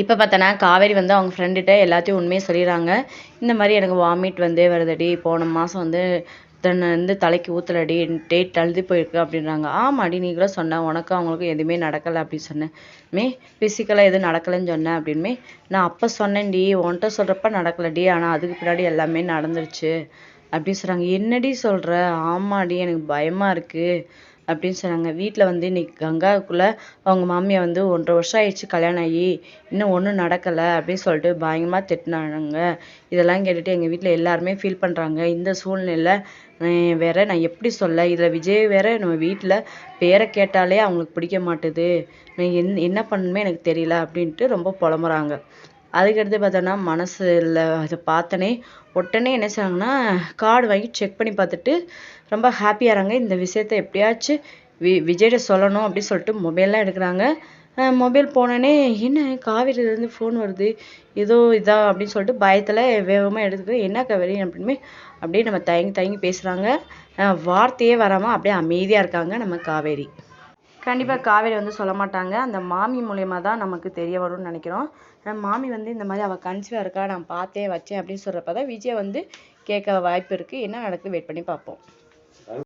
இப்போ பார்த்தோன்னா காவேரி வந்து அவங்க ஃப்ரெண்டுகிட்ட எல்லாத்தையும் உண்மையை சொல்லிடுறாங்க. இந்த மாதிரி எனக்கு வாமிட் வந்தே வருதடி போன மாதம் வந்து தன்னை வந்து தலைக்கு ஊற்றலடி டேட் அழுது போயிருக்கு அப்படின்றாங்க. ஆமாடி நீ கூட சொன்ன உனக்கும் அவங்களுக்கும் எதுவுமே நடக்கலை அப்படின்னு சொன்னேன் மே ஃபிசிக்கலாக எதுவும் நடக்கலைன்னு சொன்னேன் அப்படின்மே நான் அப்போ சொன்னேன்டி உன்கிட்ட சொல்கிறப்ப நடக்கலடி ஆனால் அதுக்கு பின்னாடி எல்லாமே நடந்துருச்சு அப்படின்னு சொல்கிறாங்க என்னடி சொல்கிற ஆமாடி எனக்கு பயமாக இருக்குது அப்படின்னு சொன்னாங்க. வீட்டில் வந்து இன்னைக்கு கங்காவுக்குள்ளே அவங்க மாமியார் வந்து ஒன்றரை வருஷம் ஆயிடுச்சு கல்யாணம் ஆகி. இன்னும் ஒன்றும் நடக்கலை அப்படின்னு சொல்லிட்டு பயங்கரமாக திட்டினாங்க. இதெல்லாம் கேட்டுட்டு எங்கள் வீட்டில் எல்லாருமே ஃபீல் பண்ணுறாங்க இந்த சூழ்நிலையில் வேற நான் எப்படி சொல்ல? இதில் விஜய் வேற நம்ம வீட்டில் பேரை கேட்டாலே அவங்களுக்கு பிடிக்க மாட்டுது. நான் என் என்ன பண்ணணுமே எனக்கு தெரியல அப்படின்ட்டு ரொம்ப புலம்புறாங்க. அதுக்கடுத்து பார்த்தோன்னா மனசில் அதை பார்த்தனே உடனே என்ன செய்கிறாங்கன்னா கார்டு வாங்கி செக் பண்ணி பார்த்துட்டு ரொம்ப ஹாப்பியாகிறாங்க இந்த விஷயத்த எப்படியாச்சும் வி விஜய்கிட்ட சொல்லணும் அப்படின்னு சொல்லிட்டு மொபைல்லாம் எடுக்கிறாங்க. மொபைல் போனோடனே என்ன காவேரியிலேருந்து ஃபோன் வருது? ஏதோ இதா? அப்படின்னு சொல்லிட்டு பயத்தில் வேகமாக எடுத்துட்டு என்ன காவேரி? அப்படின்னு அப்படியே நம்ம தயங்கி தயங்கி பேசுகிறாங்க வார்த்தையே வராமல் அப்படியே அமைதியாக இருக்காங்க நம்ம காவேரி. கண்டிப்பாக காவேரி வந்து சொல்ல மாட்டாங்க. அந்த மாமி மூலயமா தான் நமக்கு தெரிய வரும்னு நினைக்கிறோம். மாமி வந்து இந்த மாதிரி அவள் கன்சீவாக இருக்கா நான் பார்த்தே வச்சேன் அப்படின்னு சொல்கிறப்ப தான் விஜய் வந்து கேட்க வாய்ப்பு இருக்குது என்ன நடக்குது? வெயிட் பண்ணி பார்ப்போம்.